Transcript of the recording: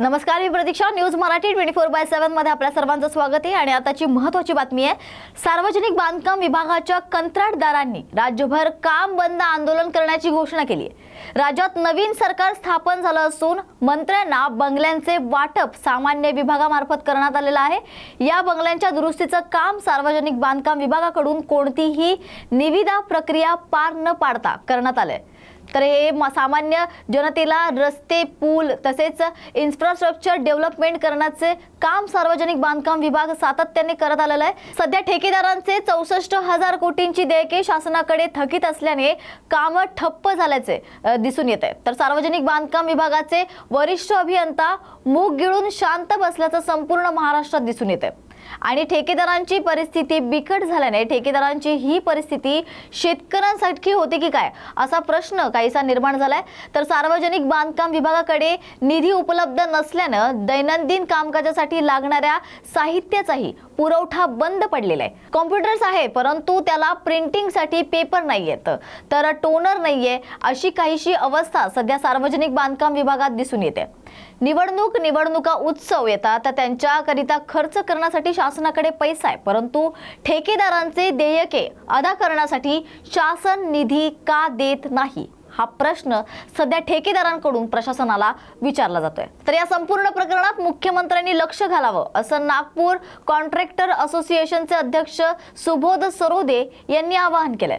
नमस्कार मी प्रतीक्षा. News Marathi twenty four by सेव्हनमध्ये आपल्या सर्वांचं स्वागत आहे. आणि आताची महत्वाची बातमी आहे सार्वजनिक बांधकाम विभागाच्या कंत्राटदारांनी राज्यभर काम बंद आंदोलन करण्याची घोषणा केली आहे. राज्यात नवीन सरकार स्थापन झालं असून मंत्र्यांना बंगल्यांचे वाटप सामान्य विभागामार्फत करण्यात आलेलं आहे. या बंगल्यांच्या दुरुस्तीचं काम सार्वजनिक बांधकाम विभागाकडून कोणतीही निविदा प्रक्रिया पार न पाडता करण्यात आलंय. तर हे सामान्य जनतेला रस्ते पूल तसेच इन्फ्रास्ट्रक्चर डेव्हलपमेंट करण्याचे काम सार्वजनिक बांधकाम विभाग सातत्याने करत आलेला आहे. सध्या ठेकेदारांचे चौसष्ट हजार कोटींची देयके शासनाकडे थकीत असल्याने कामं ठप्प झाल्याचे दिसून येत आहे. तर सार्वजनिक बांधकाम विभागाचे वरिष्ठ अभियंता मूग गिळून शांत बसल्याचं संपूर्ण महाराष्ट्रात दिसून येत आहे. आणि ठेकेदारांची परिस्थिती बिकट झाल्याने ठेकेदारांची ही परिस्थिती शेतकऱ्यांसाठी होते की काय असा प्रश्न काहीसा निर्माण झालाय. तर सार्वजनिक बांधकाम विभागाकडे निधी उपलब्ध नसल्यानं दैनंदिन कामकाजासाठी लागणाऱ्या साहित्याचाही पुरवठा बंद पडलेला आहे. कॉम्प्युटर्स आहे परंतु त्याला प्रिंटिंगसाठी पेपर नाही येत तर टोनर नाहीये अशी काहीशी अवस्था सध्या सार्वजनिक बांधकाम विभागात दिसून येते. निवडणूक निवडणुका उत्सव येतात तर त्यांच्याकरिता खर्च करण्यासाठी शासनाकडे पैसा आहे. परंतु ठेकेदारांचे देयके अदा करण्यासाठी शासन निधी का देत नाही? हा प्रश्न सध्या ठेकेदारांकडून प्रशासनाला विचारला जातोय. तर या संपूर्ण प्रकरणात मुख्यमंत्र्यांनी लक्ष घालावं असं नागपूर कॉन्ट्रॅक्टर असोसिएशनचे अध्यक्ष सुबोध सरोदे यांनी आवाहन केलंय.